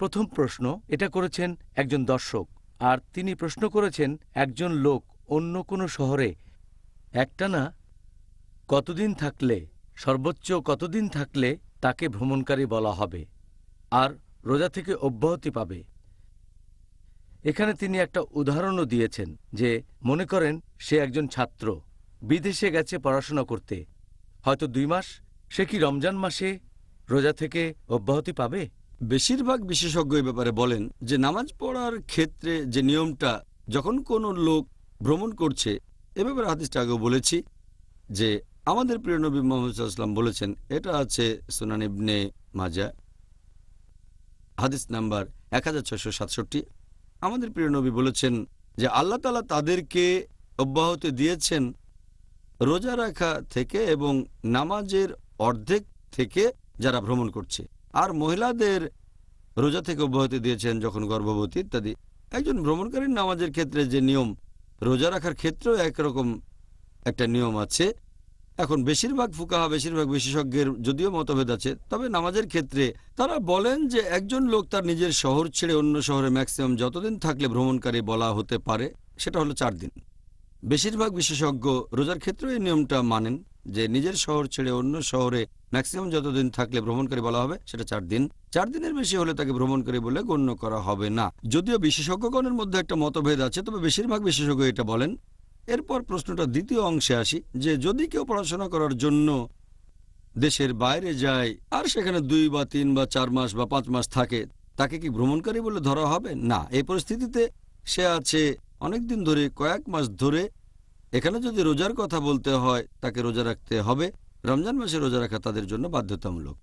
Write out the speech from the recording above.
প্রথম প্রশ্ন, এটা করেছেন একজন দর্শক, আর তিনি প্রশ্ন করেছেন একজন লোক অন্য কোনো শহরে। একটানা কতদিন থাকলে, সর্বোচ্চ কতদিন থাকলে তাকে ভ্রমণকারী বলা হবে, আর রোজা থেকে অব্যাহতি পাবে? এখানে তিনি একটা উদাহরণও দিয়েছেন যে, মনে করেন সে একজন ছাত্র, বিদেশে গেছে পড়াশোনা করতে, হয়তো দুই মাস, সে কি রমজান মাসে রোজা থেকে অব্যাহতি পাবে? বেশিরভাগ বিশেষজ্ঞ ব্যাপারে বলেন যে নামাজ পড়ার ক্ষেত্রে যে নিয়মটা, যখন কোনো লোক ভ্রমণ করছে, এ ব্যাপারে হাদিসটা আগেও বলেছি যে আমাদের প্রিয় নবী মোহাম্মদ সাল্লাম বলেছেন, এটা আছে সুনান ইবনে মাজা হাদিস নাম্বার এক আমাদের প্রিয় নবী বলেছেন যে আল্লাহ তালা তাদেরকে অব্যাহতি দিয়েছেন রোজা রাখা থেকে এবং নামাজের অর্ধেক থেকে যারা ভ্রমণ করছে। আর মহিলাদের রোজা থেকে অব্যাহতি দিয়েছেন যখন গর্ভবতী ইত্যাদি। একজন ভ্রমণকারীর নামাজের ক্ষেত্রে যে নিয়ম, রোজা রাখার ক্ষেত্রেও একরকম একটা নিয়ম আছে। এখন বেশিরভাগ ফুকাহা, বেশিরভাগ বিশেষজ্ঞের যদিও মতভেদ আছে, তবে নামাজের ক্ষেত্রে তারা বলেন যে একজন লোক তার নিজের শহর ছেড়ে অন্য শহরে ম্যাক্সিমাম যতদিন থাকলে ভ্রমণকারী বলা হতে পারে, সেটা হলো চার দিন। বেশিরভাগ বিশেষজ্ঞ রোজার ক্ষেত্রেও এই নিয়মটা মানেন। যে নিজের শহর ছেড়ে অন্য শহরে ম্যাক্সিমাম যতদিন থাকলে ভ্রমণকারী বলা হবে, সেটা চার দিন। চার দিনের বেশি হলে তাকে ভ্রমণকারী বলে গণ্য করা হবে না। যদিও বিশেষজ্ঞগণের মধ্যে একটা মতভেদ আছে, তবে বেশিরভাগ বিশেষজ্ঞ এটা বলেন। এরপর প্রশ্নটা দ্বিতীয় অংশে আসি, যে যদি কেউ পড়াশোনা করার জন্য দেশের বাইরে যায়, আর সেখানে দুই বা তিন বা চার মাস বা পাঁচ মাস থাকে, তাকে কি ভ্রমণকারী বলে ধরা হবে? না, এই পরিস্থিতিতে সে আছে অনেকদিন ধরে, কয়েক মাস ধরে এখানে যদি রোজার কথা বলতে হয়, তাকে রোজা রাখতে হবে। রমজান মাসে রোজা রাখা তাদের জন্য বাধ্যতামূলক।